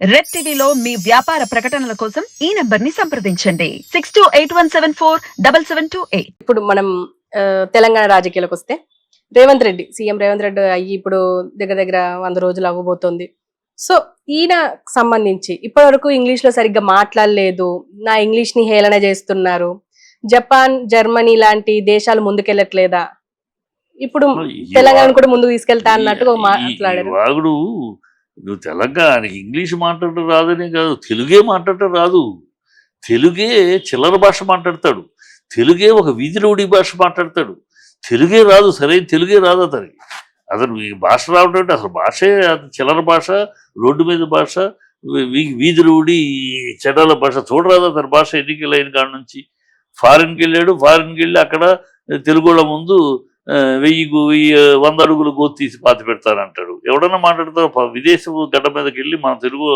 Red టీవీలో మీ వ్యాపార ప్రకటనల కోసం ఈ నంబర్ని సంప్రదించండి. Six two eight one seven four double seven two eight. ఇప్పుడు మనం తెలంగాణ రాజకీయాలకు వస్తే రేవంత్ రెడ్డి సీఎం రేవంత్ రెడ్డి అయ్యి ఇప్పుడు దగ్గర దగ్గర వంద రోజులు అవ్వబోతోంది. సో ఈయన సంబంధించి ఇప్పటి వరకు ఇంగ్లీష్లో సరిగ్గా మాట్లాడలేదు నా ఇంగ్లీష్ని హేళన చేస్తున్నారు జపాన్ జర్మనీ లాంటి దేశాలు ముందుకెళ్ళట్లేదా? ఇప్పుడు తెలంగాణ కూడా ముందుకు తీసుకెళ్తా అన్నట్టుగా ఈ- మాట్లాడారు. నువ్వు తెలంగాణ ఇంగ్లీష్ మాట్లాడటం రాదనే కాదు తెలుగే మాట్లాడటం రాదు. తెలుగే చిల్లర భాష మాట్లాడతాడు. తెలుగే ఒక వీధిలోడి భాష మాట్లాడతాడు. తెలుగే రాదు సరైన తెలుగే రాదు అతనికి. అతను ఈ భాష రావడం అంటే అసలు భాషే చిల్లర భాష రోడ్డు మీద భాష వీధిలోడి చెడాల భాష చూడరాదు అతని భాష ఎన్నికలైన కాడ నుంచి. ఫారిన్కి వెళ్ళాడు ఫారిన్కి వెళ్ళి అక్కడ తెలుగు వాళ్ళ ముందు వెయ్యి వెయ్యి వంద అడుగులు గోతి తీసి పాతి పెడతానంటాడు. ఎవడన్నా మాట్లాడతారు విదేశపు గడ్డ మీదకి వెళ్ళి మన తెలుగు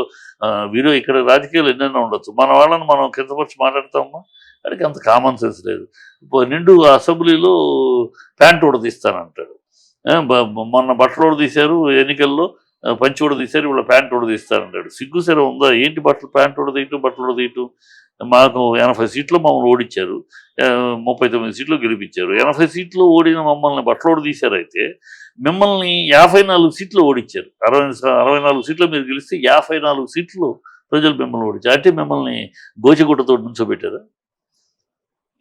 వీరు ఇక్కడ రాజకీయాలు ఎన్నెన్నో ఉండొచ్చు. మన వాళ్ళని మనం కిందపరిచి మాట్లాడతామా? వాడికి అంత కామన్ సెన్స్ లేదు. ఇప్పుడు నిండు అసెంబ్లీలో ప్యాంట్ కూడా తీస్తానంటాడు. మొన్న బట్టలు కూడా తీశారు ఎన్నికల్లో. పంచి కూడా తీశారు ఇప్పుడు ప్యాంట్ కూడా తీస్తానంటాడు సిగ్గు సరే ఉందా? ఏంటి బట్టలు? ప్యాంట్ కూడా తీయటం బట్టలు కూడా తీయటం? మాకు ఎనభై సీట్లు మమ్మల్ని ఓడించారు ముప్పై తొమ్మిది సీట్లు గెలిపించారు. ఎనభై సీట్లు ఓడిన మమ్మల్ని బట్టలోడు తీశారు అయితే మిమ్మల్ని యాభై నాలుగు సీట్లు ఓడించారు అరవై అరవై నాలుగు సీట్లు మీరు గెలిస్తే యాభై నాలుగు సీట్లు ప్రజలు మిమ్మల్ని ఓడించారు అంటే మిమ్మల్ని గోచిగుట్టతో నుంచోబెట్టారా?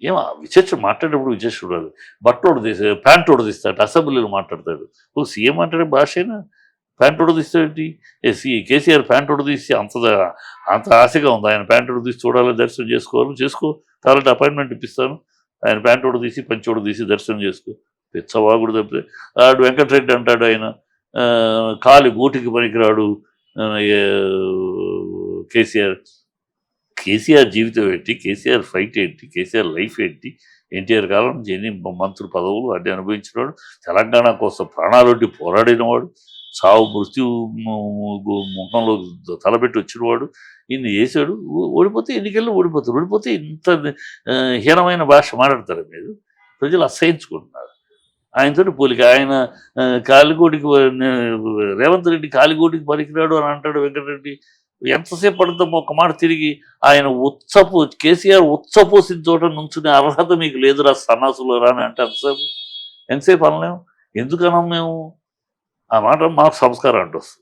ఏమో విచక్షణ మాట్లాడేటప్పుడు విచక్షణ రాదు బట్టలోడు తీసే ప్యాంట్ ఓడదీస్తాడు అసెంబ్లీలో మాట్లాడతాడు. ఓ సీఎం మాట్లాడే భాషేనా? ప్యాంట్ తీస్తాడేంటి ఏసీ కేసీఆర్ ప్యాంట్ తీసి అంత అంత ఆశగా ఉంది. ఆయన ప్యాంట్ తీసి చూడాలి దర్శనం చేసుకోవాలి. చేసుకో కావాలంటే అపాయింట్మెంట్ ఇప్పిస్తాను. ఆయన ప్యాంట్ ఉడదీసి తీసి పంచి ఉడదీసి తీసి దర్శనం చేసుకో. పిచ్చవాగుడు తప్పితే. ఆడు వెంకటరెడ్డి అంటాడు ఆయన కాలి గూటికి పనికిరాడు కేసీఆర్. కేసీఆర్ జీవితం ఏంటి? కేసీఆర్ ఫైట్ ఏంటి? కేసీఆర్ లైఫ్ ఏంటి? ఎన్టీఆర్ కాలం నుంచి ఎన్ని మంత్రులు పదవులు అన్ని అనుభవించినవాడు తెలంగాణ కోసం ప్రాణాలొడ్డి పోరాడినవాడు. చావు మృత్యు ముఖంలో తలపెట్టి వచ్చినవాడు ఇన్ని చేశాడు ఓడిపోతే ఎన్నికల్లో ఓడిపోతారు. ఓడిపోతే ఇంత హీనమైన భాష మాట్లాడతారు మీరు? ప్రజలు అసహించుకుంటున్నారు. ఆయనతో పోలిక ఆయన ఆ, రేవంత్ రెడ్డి కాలిగోటికి పనికిరాడు అని అంటాడు వెంకటరెడ్డి. ఎంతసేపు పడుతుందో ఒక మాట తిరిగి ఆయన ఉత్సపు కేసీఆర్ ఉత్సపోసిన చోట నుంచునే అర్హత మీకు లేదురా సన్నాసులు రా అని అంటే ఎంతసేపు? ఎంతసేపు అనలేము ఎందుకనం మేము? ఆ మాట మాకు సంస్కారం అంటూ వస్తుంది.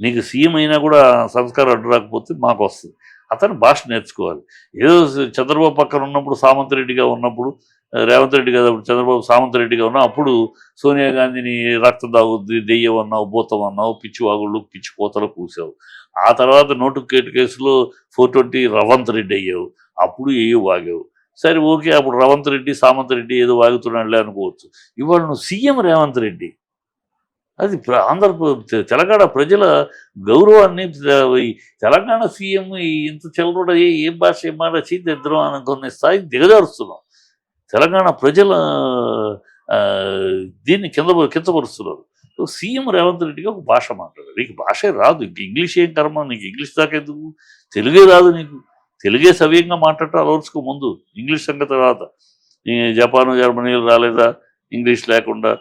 నీకు సీఎం అయినా కూడా సంస్కారం అడ్డు రాకపోతే మాకు వస్తుంది. అతను భాష నేర్చుకోవాలి. ఏదో చంద్రబాబు పక్కన ఉన్నప్పుడు సామంత్ రెడ్డిగా ఉన్నప్పుడు రేవంత్ రెడ్డి కదా అప్పుడు చంద్రబాబు సామంత్ రెడ్డిగా ఉన్నా అప్పుడు సోనియా గాంధీని రక్తం దాగుద్ది దెయ్యం అన్నావు భూతం అన్నావు పిచ్చి వాగుళ్ళు పిచ్చి కోతలు కూసావు. ఆ తర్వాత నోటు కేటు కేసులో ఫోర్ ట్వంటీ రవంత్ రెడ్డి అయ్యావు. అప్పుడు ఏయో వాగావు. సరే ఓకే అప్పుడు రవంత్ రెడ్డి సామంత్ రెడ్డి ఏదో వాగుతున్నాడులే అనుకోవచ్చు. ఇవాళ నువ్వు సీఎం రేవంత్ రెడ్డి. అది ప్ర- ఆంధ్ర తె- తెలంగాణ ప్రజల గౌరవాన్ని తెలంగాణ సీఎం ఈ ఇంత చెలరుడ ఏ ఏం భాష ఏం మాట అని అనుకునే స్థాయికి దిగజారుస్తున్నాం. తెలంగాణ ప్రజల దీన్ని కింద కించపరుస్తున్నారు సీఎం రేవంత్ రెడ్డిగా ఒక భాష మాట్లాడారు. నీకు భాషే రాదు. ఇంక ఇంగ్లీష్ ఏం కర్మ? నీకు ఇంగ్లీష్ దాకా ఎందుకు? తెలుగే రాదు నీకు. తెలుగే సవ్యంగా మాట్లాడటం అలవర్చుకో ముందు. ఇంగ్లీష్ సంగతి తర్వాత జపాన్ జపాను జర్మనీలు రాలేదా? ఇంగ్లీష్ లేకుండా.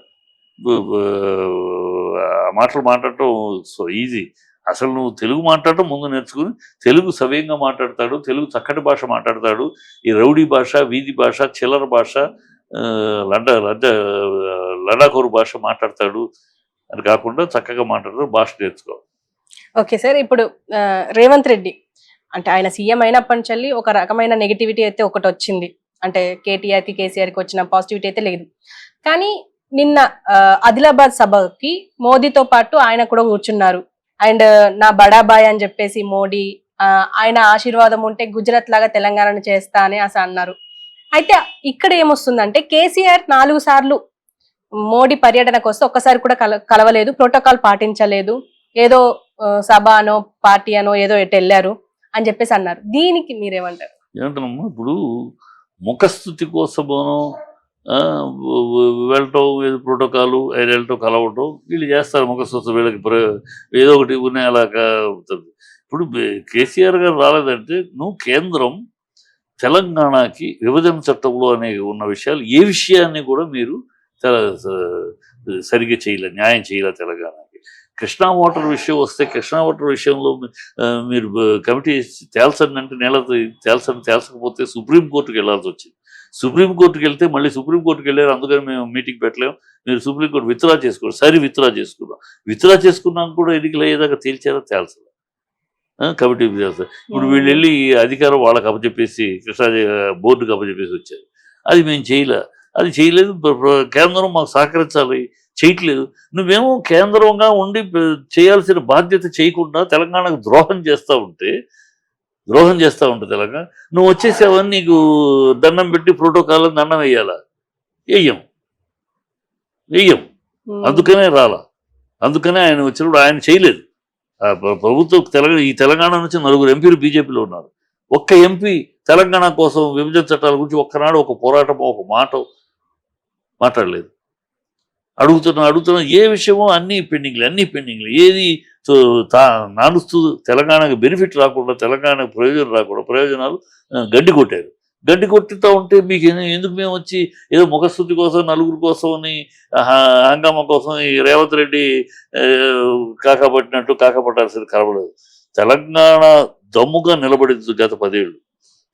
మాటలు మాట్లాడటం సో ఈజీ. అసలు నువ్వు తెలుగు మాట్లాడటం ముందు నేర్చుకుని తెలుగు సవ్యంగా మాట్లాడతాడు తెలుగు చక్కటి భాష మాట్లాడతాడు. ఈ రౌడీ భాష వీధి భాష చిల్లర భాష లడ్డ లండ లండ లడాకోరు భాష మాట్లాడతాడు. అని కాకుండా చక్కగా మాట్లాడతాడు భాష నేర్చుకో. ఓకే సార్ ఇప్పుడు రేవంత్ రెడ్డి. అంటే ఆయన సీఎం అయినప్పటి నుంచి ఒక రకమైన నెగిటివిటీ అయితే ఒకటి వచ్చింది అంటే కేటీఆర్కి కేసీఆర్కి వచ్చిన పాజిటివిటీ అయితే లేదు. కానీ నిన్న ఆదిలాబాద్ సభకి మోదీతో పాటు ఆయన కూడా కూర్చున్నారు. అండ్ నా బడాబాయ్ అని చెప్పేసి మోడీ ఆయన ఆశీర్వాదం ఉంటే గుజరాత్ లాగా తెలంగాణను చేస్తా అని అసలు అన్నారు. అయితే ఇక్కడ ఏమొస్తుందంటే కేసీఆర్ నాలుగు సార్లు మోడీ పర్యటనకు వస్తే ఒక్కసారి కూడా కల కలవలేదు ప్రోటోకాల్ పాటించలేదు. ఏదో సభ అనో పార్టీ అనో ఏదో ఎటు వెళ్ళారు అని చెప్పేసి అన్నారు. దీనికి మీరేమంటారు? ఏమంటారమ్మా ఇప్పుడు ముఖస్థుతి కోసమోనో వెళ్ళటం ఏదో ప్రోటోకాలు ఆయన వెళ్ళటం కలవటం వీళ్ళు చేస్తారు ముఖస్వస్థ వీళ్ళకి ప్ర- ఏదో ఒకటి ఉన్నాయి అలా అవుతుంది. ఇప్పుడు కేసీఆర్ గారు రాలేదంటే నువ్వు కేంద్రం తెలంగాణకి విభజన చట్టంలో అనే ఉన్న విషయాలు ఏ విషయాన్ని కూడా మీరు సరిగ్గా చేయలే న్యాయం చేయలే తెలంగాణకి కృష్ణా వాటర్ విషయం వస్తే కృష్ణా వాటర్ విషయంలో మీరు కమిటీ తేల్చండి అంటే నేల తేల్చండి తేల్చకపోతే సుప్రీంకోర్టుకి వెళ్ళాల్సి వచ్చింది సుప్రీంకోర్టుకి వెళ్తే మళ్ళీ సుప్రీంకోర్టుకి వెళ్ళారు అందుకని మేము మీటింగ్ పెట్టలేము మీరు సుప్రీంకోర్టు విత్డ్రా చేసుకోండి సరే విత్డ్రా చేసుకున్నాం విత్డ్రా చేసుకున్నాక కూడా ఎన్నికలు అయ్యేదాకా తేల్చారా? తేల్చదు కమిటీ చేస్తారు ఇప్పుడు వీళ్ళు వెళ్ళి అధికారం వాళ్ళకి అప్పచెప్పేసి కృష్ణా బోర్డుకి అప్పచెప్పేసి వచ్చారు. అది మేము చేయలే. అది చేయలేదు. కేంద్రం మాకు సహకరించాలి. చేయట్లేదు. నువ్వేమో కేంద్రంగా ఉండి చేయాల్సిన బాధ్యత చేయకుండా తెలంగాణకు ద్రోహం చేస్తూ ఉంటే ద్రోహం చేస్తూ ఉంటే తెలంగాణ నువ్వు వచ్చేసావని నీకు దండం పెట్టి ప్రోటోకాల్ దండం వేయాలా? వెయ్యం వెయ్యం ఉమ్. అందుకనే రాలా. అందుకనే ఆయన వచ్చినప్పుడు ఆయన చేయలేదు. ప్రభుత్వం తెలంగాణ ఈ తెలంగాణ నుంచి నలుగురు ఎంపీలు బీజేపీలో ఉన్నారు. ఒక్క ఎంపీ తెలంగాణ కోసం విభజన చట్టాల గురించి ఒక్కనాడు ఒక పోరాటం ఒక మాట మాట్లాడలేదు. అడుగుతున్నా అడుగుతున్నా ఏ విషయమో అన్ని పెండింగ్లు అన్ని పెండింగ్లు. ఏది తా నానుస్తూ తెలంగాణకు బెనిఫిట్ రాకుండా తెలంగాణకు ప్రయోజనం రాకుండా ప్రయోజనాలు గడ్డి కొట్టారు. గడ్డి కొట్టుతూ ఉంటే మీకు ఎందుకు మేము వచ్చి ఏదో ముఖస్థుతి కోసం నలుగురు కోసం అని హ- హంగామా కోసం ఈ రేవంత్ రెడ్డి కాకపట్టినట్టు కాకపట్టాల్సిన కనబడదు తెలంగాణ దమ్ముగా నిలబడింది గత పదేళ్ళు.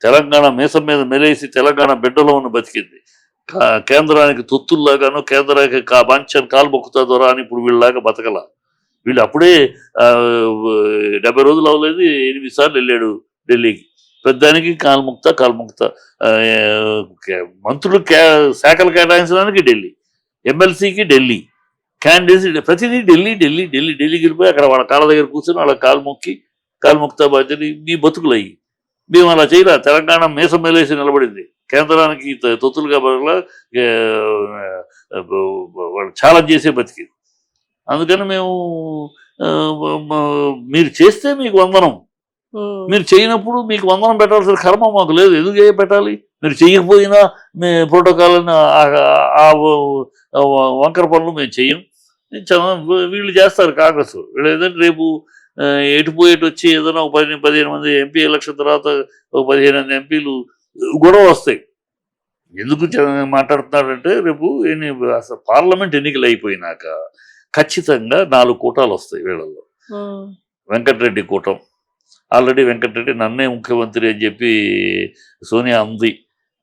తెలంగాణ మీసం మీద మెలేసి తెలంగాణ బిడ్డలో ఉన్న బతికింది. కేంద్రానికి తొత్తుల్లాగాను కేంద్రానికి కా బాంఛన్ కాలు ద్వారా అని ఇప్పుడు వీళ్ళలాగా బతకల. వీళ్ళు అప్పుడే డెబ్బై రోజులు అవ్వలేదు ఎనిమిది సార్లు వెళ్ళాడు ఢిల్లీకి. పెద్దానికి కాల్ముక్త కాల్ముక్త కే- మంత్రులు కే శాఖలు కేటాయించడానికి ఢిల్లీ ఎమ్మెల్సీకి ఢిల్లీ క్యాండిడేట్స్ ప్రతిదీ ఢిల్లీ ఢిల్లీ ఢిల్లీ ఢిల్లీకి వెళ్ళిపోయి అక్కడ వాళ్ళ కాళ్ళ దగ్గర కూర్చొని వాళ్ళ కాలుముక్కి మొక్కి బాధ్యత మీ బతుకులు అయ్యి. మేము అలా చేయలే. తెలంగాణ మీసం మేలేసి నిలబడింది. కేంద్రానికి తొత్తులుగా ఆ, వాళ్ళు ఛాలెంజ్ చేసే బతికి అందుకని మేము మీరు చేస్తే మీకు వందనం. మీరు చేయనప్పుడు మీకు వందనం పెట్టాల్సిన కర్మ మాకు లేదు. ఎందుకు చేయ పెట్టాలి? మీరు చేయకపోయినా మీ ప్రోటోకాల్ ఆ వంకర పనులు మేము చెయ్యం చ- వీళ్ళు చేస్తారు కాంగ్రెస్. వీళ్ళు ఏదంటే రేపు ఆ, ఎటు పోయేటు వచ్చి ఏదైనా ఒక పదిహేను పదిహేను మంది ఎంపీ ఎలక్షన్ తర్వాత ఒక పదిహేను మంది ఎంపీలు గొడవ వస్తాయి. ఎందుకు మాట్లాడుతున్నారంటే రేపు ఎన్ని అసలు పార్లమెంట్ ఎన్నికలు అయిపోయినాక ఖచ్చితంగా నాలుగు కూటాలు వస్తాయి వీళ్ళలో ఉమ్. వెంకటరెడ్డి కూటం. ఆల్రెడీ వెంకటరెడ్డి నన్నే ముఖ్యమంత్రి అని చెప్పి సోనియా అంది.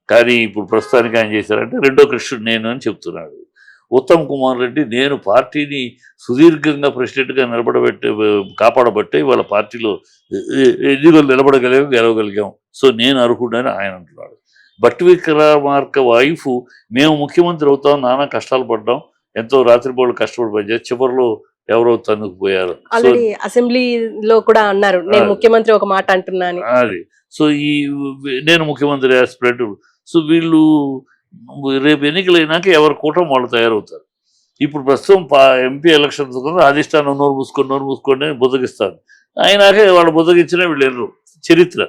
కానీ ఇప్పుడు ప్రస్తుతానికి ఆయన చేశారంటే రెండో కృష్ణుడు నేను అని చెప్తున్నాడు. ఉత్తమ్ కుమార్ రెడ్డి నేను పార్టీని సుదీర్ఘంగా ప్రెసిడెంట్గా నిలబడబెట్టే కాపాడబట్టే వాళ్ళ పార్టీలో ఎన్నికలు నిలబడగలిగాం గెలవగలిగాం సో నేను అర్హుడని ఆయన అంటున్నాడు. బట్టి విక్రమార్క వైఫ్ మేము ముఖ్యమంత్రి అవుతాం నానా కష్టాలు పడ్డాం ఎంతో రాత్రిపూళ్ళు కష్టపడి పనిచేసి చివరిలో ఎవరో తన్నుకుపోయారు సో ఆల్రెడీ అసెంబ్లీలో కూడా అన్నారు నేను. ముఖ్యమంత్రి ఒక మాట అంటున్నా అని. అది. సో ఈ నేను ముఖ్యమంత్రి ఆస్పిరెంట్ సో వీళ్ళు రేపు ఎన్నికలైనాక ఎవరి కూటమి వాళ్ళు తయారవుతారు. ఇప్పుడు ప్రస్తుతం ఎంపీ ఎలక్షన్స్ కదా అధిష్టానం నోరు మూసుకొని నోరు మూసుకొని అని బుద్ధగిస్తారు అయినాక వాళ్ళు బుద్ధగించినా వీళ్ళు ఎన్నరు చరిత్ర.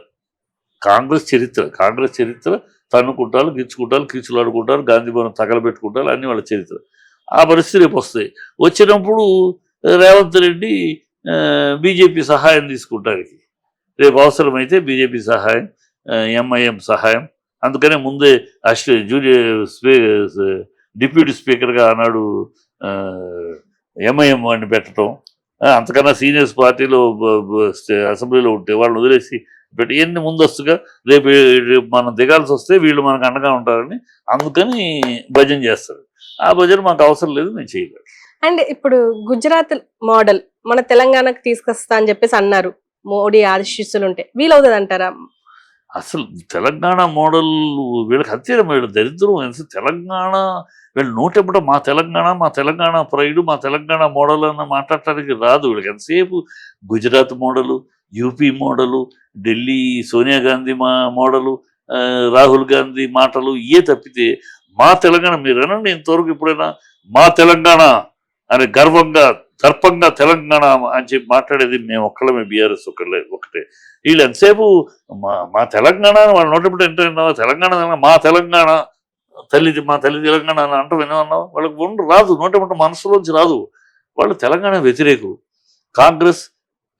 కాంగ్రెస్ చరిత్ర. కాంగ్రెస్ చరిత్ర తన్నుకుంటారు గిచ్చుకుంటారు కీచులాడుకుంటారు గాంధీ భవన్ తగలబెట్టుకుంటారు అన్ని వాళ్ళ చరిత్ర. ఆ పరిస్థితి రేపు వస్తాయి. వచ్చినప్పుడు రేవంత్ రెడ్డి బీజేపీ సహాయం తీసుకుంటానికి. రేపు అవసరమైతే బీజేపీ సహాయం ఎంఐఎం సహాయం అందుకనే ముందే అశ్వ జూనియర్ స్పీ డిప్యూటీ స్పీకర్గా ఆనాడు ఎంఐఎం వాడిని పెట్టడం ఆ, అంతకన్నా సీనియర్స్ పార్టీలో అసెంబ్లీలో ఉంటే వాళ్ళని వదిలేసి పెట్టి ఇవన్నీ ముందస్తుగా రేపు రేపు మనం దిగాల్సి వస్తే వీళ్ళు మనకు అండగా ఉంటారని అందుకని భజన చేస్తారు. ఆ భజన మాకు అవసరం లేదు మేము చేయలేదు. అండ్ ఇప్పుడు గుజరాత్ మోడల్ మన తెలంగాణకు తీసుకొస్తా అని చెప్పేసి అన్నారు. మోడీ ఆశీస్సులు ఉంటే వీలవుతుంది అంటారా అసలు తెలంగాణ మోడల్ వీళ్ళకి అంతే వీళ్ళు దరిద్రం ఎంత తెలంగాణ వీళ్ళు నోటెప్పుడ మా తెలంగాణ మా తెలంగాణ ప్రైడ్ మా తెలంగాణ మోడల్ అన్న మాట్లాడటానికి రాదు. వీళ్ళకి ఎంతసేపు Gujarat model UP model Delhi Sonia Gandhi మా మోడలు రాహుల్ గాంధీ మాటలు ఇవే తప్పితే మా తెలంగాణ మీరు అనండి ఇంతవరకు ఎప్పుడైనా మా తెలంగాణ అని గర్వంగా సర్పంగా తెలంగాణ అని చెప్పి మాట్లాడేది మేము ఒక్కళ్ళమే బీఆర్ఎస్ ఒక్కళ్ళే ఒకటే. వీళ్ళు ఎంతసేపు మా మా తెలంగాణ అని వాళ్ళ నోటప్పుడు ఎంత విన్నావా? తెలంగాణ, మా తెలంగాణ తల్లి మా తల్లి తెలంగాణ అని అంటూ విన్నావు వాళ్ళకి ఉండు రాదు నోటప్పుడు మనసులోంచి రాదు. వాళ్ళు తెలంగాణ వ్యతిరేకులు. కాంగ్రెస్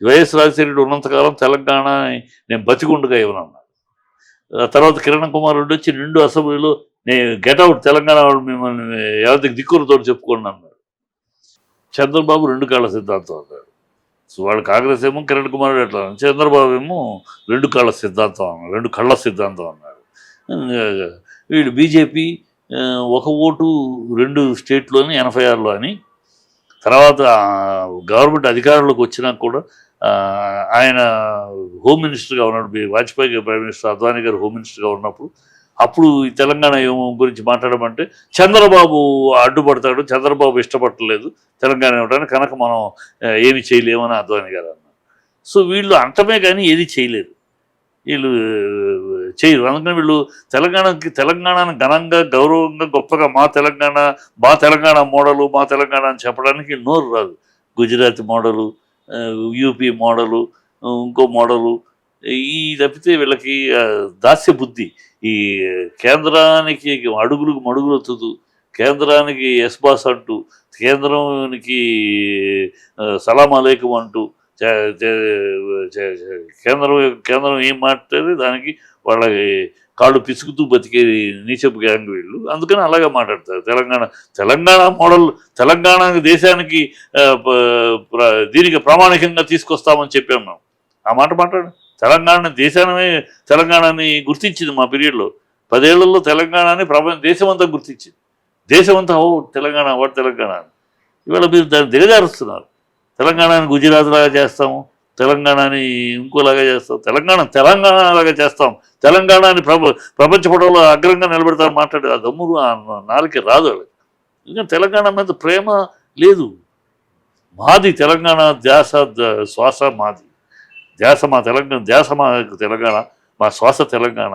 వైఎస్ రాజశేఖరుడు ఉన్నంతకాలం తెలంగాణ నేను బతికుండగా ఇవ్వనన్నాడు తర్వాత కిరణ్ కుమార్ రెడ్డి వచ్చి నిండు అసెంబ్లీలో నేను గెట్అవుట్ తెలంగాణ వాళ్ళు మిమ్మల్ని ఎవరికి దిక్కులతో చెప్పుకున్నాను చంద్రబాబు రెండు కాళ్ళ సిద్ధాంతం అన్నాడు. సో వాళ్ళు కాంగ్రెస్ ఏమో కిరణ్ కుమార్ రెడ్డి అట్లా చంద్రబాబు ఏమో రెండు కాళ్ళ సిద్ధాంతం అన్నాడు. రెండు కళ్ళ సిద్ధాంతం అన్నాడు. వీడు బీజేపీ ఒక ఓటు రెండు స్టేట్లోని ఎనభై ఆరులో అని తర్వాత గవర్నమెంట్ అధికారంలోకి వచ్చినా కూడా ఆయన హోమ్ మినిస్టర్గా ఉన్నాడు వాజ్పేయి గారు ప్రైమ్ మినిస్టర్ అద్వానీ గారు హోమ్ మినిస్టర్గా ఉన్నప్పుడు అప్పుడు ఈ తెలంగాణ గురించి మాట్లాడమంటే చంద్రబాబు అడ్డుపడతాడు చంద్రబాబు ఇష్టపడలేదు తెలంగాణ ఇవ్వడానికి కనుక మనం ఏమి చేయలేమని అద్వానీ గారు అన్నారు సో వీళ్ళు అంతమే కానీ ఏది చేయలేరు. వీళ్ళు చేయరు. అందుకని వీళ్ళు తెలంగాణకి తెలంగాణను ఘనంగా గౌరవంగా గొప్పగా మా తెలంగాణ మా తెలంగాణ మోడలు మా తెలంగాణ అని చెప్పడానికి నోరు రాదు. గుజరాత్ మోడలు యూపీ మోడలు ఇంకో మోడలు ఈ తప్పితే వీళ్ళకి దాస్యబుద్ధి దాస్య బుద్ధి. ఈ కేంద్రానికి అడుగులకు మడుగులు వత్తుతూ కేంద్రానికి ఎస్బాస్ అంటూ కేంద్రానికి సలాం అలేకం అంటూ చే- చే- కేంద్రం కేంద్రం ఏం మాట్లాడేది దానికి వాళ్ళకి కాళ్ళు పిసుకుతూ బతికే నీచపు గ్యాంగ్ వీళ్ళు. అందుకని అలాగే మాట్లాడతారు. తెలంగాణ తెలంగాణ మోడల్ తెలంగాణ దేశానికి దీనికి ప్రామాణికంగా తీసుకొస్తామని చెప్పాం మేము. ఆ మాట మాట్లాడు తెలంగాణ దేశానమే తెలంగాణని గుర్తించింది మా పీరియడ్లో. పదేళ్ళలో తెలంగాణని ప్రపంచ దేశమంతా గుర్తించింది. దేశమంతా ఓ తెలంగాణ వాడు తెలంగాణ అని. ఇవాళ మీరు దాన్ని దిగజారుస్తున్నారు. తెలంగాణని గుజరాత్ లాగా చేస్తాము తెలంగాణని ఇంకోలాగా చేస్తాం తెలంగాణ తెలంగాణ లాగా చేస్తాం తెలంగాణని ప్రప ప్రపంచ పటంలో అగ్రంగా నిలబెడతారు మాట్లాడే ఆ దమ్ము ఆ నాలుకే రాదు వాళ్ళకి. ఇంకా తెలంగాణ మీద ప్రేమ లేదు. మాది తెలంగాణ ధ్యాస శ్వాస మాది. ధ్యాస మా తెలంగాణ ధ్యాస మా తెలంగాణ మా శ్వాస తెలంగాణ.